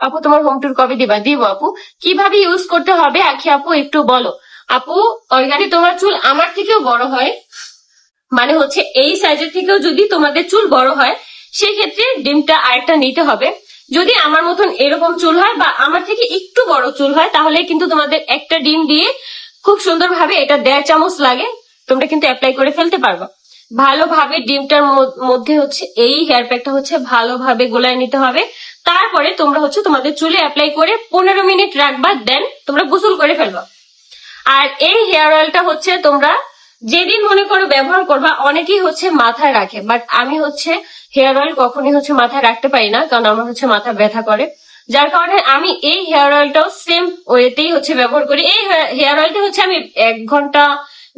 আপু, তোমার home tour কবে দিবা? দিব, আপু। কীভাবে ইউজ করতে হবে? আখি আপু, একটু বলো। আপু অর্গানিক তোমার চুল আমার থেকেও বড় হয়। মানে হচ্ছে এই সাইজের থেকেও যদি তোমাদের চুল বড় হয় সেই ক্ষেত্রে ডিমটা আরেকটা নিতে হবে। যদি আমার মতন এরকম চুল হয় বা আমার থেকে একটু বড় চুল হয়, তাহলে কিন্তু তোমাদের একটা ডিম দিয়ে খুব সুন্দরভাবে এটা দেড় চামচ লাগে। তোমরা কিন্তু অ্যাপ্লাই করে ফেলতে পারবা। ভালোভাবে ডিমটার মধ্যে হচ্ছে এই হেয়ার প্যাকটা হচ্ছে ভালোভাবে গোলায় নিতে হবে। তারপরে তোমরা হচ্ছে তোমাদের চুলে অ্যাপ্লাই করে পনেরো মিনিট রাখবা দেন তোমরা গোসল করে ফেলবা। আর এই হেয়ার অয়েলটা হচ্ছে তোমরা যেদিন মনে করো ব্যবহার করবা, অনেকেই হচ্ছে মাথায় রাখে। বাট আমি হচ্ছে হেয়ার অয়েল কখনই হচ্ছে মাথায় রাখতে পারি না, কারণ আমার হচ্ছে মাথা ব্যথা করে। যার কারণে আমি এই হেয়ার অয়েলটাও সেম ওয়েতেই হচ্ছে ব্যবহার করি। এই হেয়ার অয়েলটা হচ্ছে আমি এক ঘণ্টা,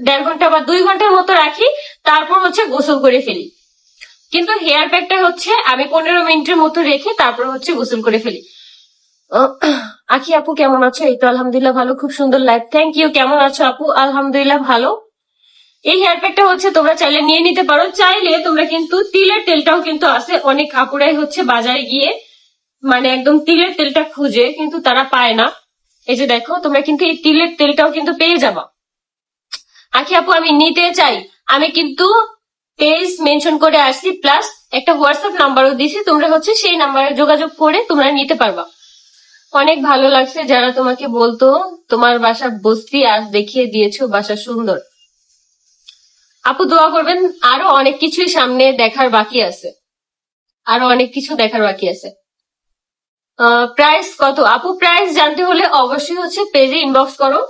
দেড় ঘণ্টা বা দুই ঘণ্টার মতো রাখি, তারপর হচ্ছে গোসল করে ফেলি। কিন্তু হেয়ার প্যাকটা হচ্ছে আমি পনেরো মিনিটের মতো রেখে তারপর হচ্ছে গোসল করে ফেলি। আখি আপু কেমন আছো? এই তো আলহামদুলিল্লাহ ভালো, খুব সুন্দর লাইফ থ্যাংক ইউ কেমন আছো আপু? আলহামদুলিল্লাহ ভালো। এই হেয়ার প্যাকটা হচ্ছে তোমরা চাইলে নিয়ে নিতে পারো, চাইলে তোমরা কিন্তু তিলের তেলটাও কিন্তু আছে। অনেক কাপড়াই হচ্ছে বাজারে গিয়ে মানে একদম তিলের তেলটা খুঁজে, কিন্তু তারা পায় না। এই যে দেখো, তোমরা কিন্তু এই তিলের তেলটাও কিন্তু পেয়ে যাবা। আখি আপু, আমি নিতে চাই। আমি কিন্তু পেজ মেনশন করে আসছি প্লাস একটা হোয়াটসঅ্যাপ নাম্বারও দিছি, তোমরা হচ্ছে সেই নাম্বারে যোগাযোগ করে তোমরা নিতে পারবা। অনেক ভালো লাগছে যারা তোমাকে বলতো, তোমার বাসা বস্তি আজ দেখিয়ে দিয়েছ, বাসা সুন্দর। আপু দোয়া করবেন, আরও অনেক কিছুই সামনে দেখার বাকি আছে। আরও অনেক কিছু দেখার বাকি আছে। প্রাইস কত? আপু প্রাইস জানতে হলে অবশ্যই হচ্ছে পেজে ইনবক্স করো।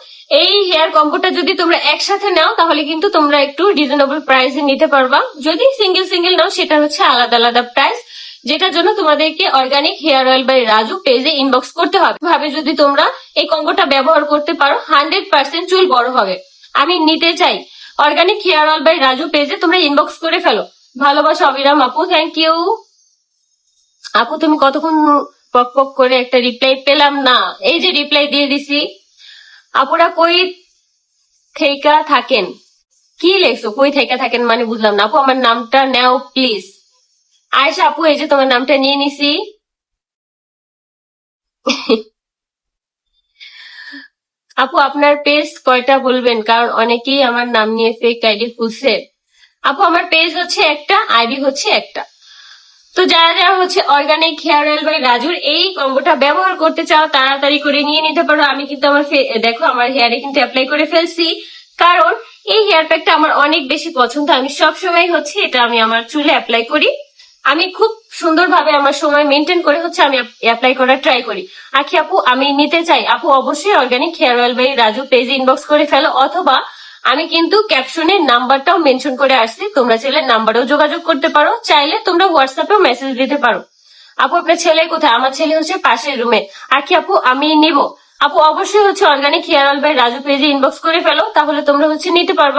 এই হেয়ার কম্বোটা যদি তোমরা একসাথে নাও, তাহলে কিন্তু তোমরা একটু রিজনেবল প্রাইসে নিতে পারবা। যদি সিঙ্গেল সিঙ্গেল নাও, সেটা হচ্ছে আলাদা আলাদা প্রাইস যেটার জন্য তোমাদেরকে organic hair oil by Raju পেজে ইনবক্স করতে হবে। ভাবে যদি তোমরা এই কম্বোটা ব্যবহার করতে পারো হান্ড্রেড পার্সেন্ট চুল বড় হবে। আমি নিতে চাই। Organic hair oil by Raju পেজে তোমরা ইনবক্স করে ফেলো। ভালোবাসা অবিরাম, আপু থ্যাংক ইউ আপু, তুমি কতক্ষণ পক পক করে একটা রিপ্লাই পেলাম না। এই যে রিপ্লাই দিয়ে দিছি, আপুরা কই থেকা থাকেন? কি লেখছো? কই থেকা থাকেন মানে বুঝলাম না। আপু, আমার নামটা নেও প্লিজ আয়সা আপু, এই যে তোমার নামটা নিয়ে নিছি। আপু, আপনার পেজ কয়টা বলবেন? কারণ অনেকেই আমার নাম নিয়ে ফেক আইডি খুলছে। আপু, আমার পেজ হচ্ছে একটা আইডি হচ্ছে একটা। তো যারা যারা হচ্ছে অর্গানিক হেয়ার অয়েল বাই রাজুর এই কম্বোটা ব্যবহার করতে চাও, তাড়াতাড়ি করে নিয়ে নিতে পারো। আমি কিন্তু আমার দেখো, আমার হেয়ারে কিন্তু অ্যাপ্লাই করে ফেলছি। কারণ এই হেয়ার প্যাকটা আমার অনেক বেশি পছন্দ। আমি সব সময় হচ্ছে এটা আমি আমার চুলে অ্যাপ্লাই করি। আমি খুব সুন্দরভাবে আমার সময় মেনটেন করে হচ্ছে আমি অ্যাপ্লাই করার ট্রাই করি। আখি আপু, আমি নিতে চাই। আপু অবশ্যই organic hair oil by Raju পেজে ইনবক্স করে ফেলো। অথবা আমি কিন্তু ক্যাপশনে নাম্বারটাও মেনশন করে আসছি। তোমরা চাইলে নাম্বারেও যোগাযোগ করতে পারো, চাইলে তোমরা হোয়াটসঅ্যাপেও মেসেজ দিতে পারো। আপু, আপনার ছেলে কোথায়? আমার ছেলে হচ্ছে পাশের রুমে আর কি আপু, আমি নিব। আপু, অবশ্যই হচ্ছে organic hair oil by Raju পেজে ইনবক্স করে ফেলো, তাহলে তোমরা হচ্ছে নিতে পারব।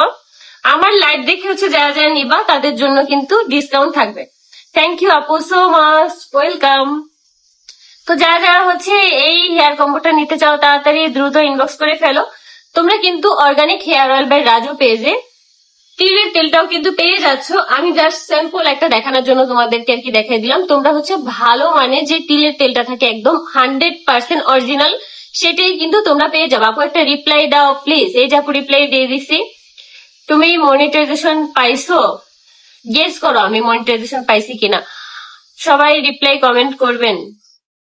আমার লাইট দেখে হচ্ছে যারা যারা নিবা, তাদের জন্য কিন্তু ডিসকাউন্ট থাকবে। থ্যাংক ইউ আপু সো মাচ ওয়েলকাম তো যারা যারা হচ্ছে এই হেয়ার কম্বোটা নিতে চাও, তাড়াতাড়ি দ্রুত ইনবক্স করে ফেলো। তোমরা কিন্তু organic hair oil by Raju পেজে তিলের তেলটাও কিন্তু পেয়ে যাচ্ছ। আমি জাস্ট স্যাম্পল একটা দেখানোর জন্য তোমাদেরকে আর কি দেখাই দিলাম। তোমরা হচ্ছে ভালো মানে যে তিলের তেলটা থাকে একদম হান্ড্রেড পার্সেন্ট অরিজিনাল সেটাই কিন্তু তোমরা পেয়ে যাবে। আপু, একটা রিপ্লাই দাও প্লিজ এই যে রিপ্লাই দিয়ে দিছি। তুমি মনিটাইজেশন পাইছো? গেস করো আমি মনিটাইজেশন পাইছি কিনা। সবাই রিপ্লাই কমেন্ট করবেন।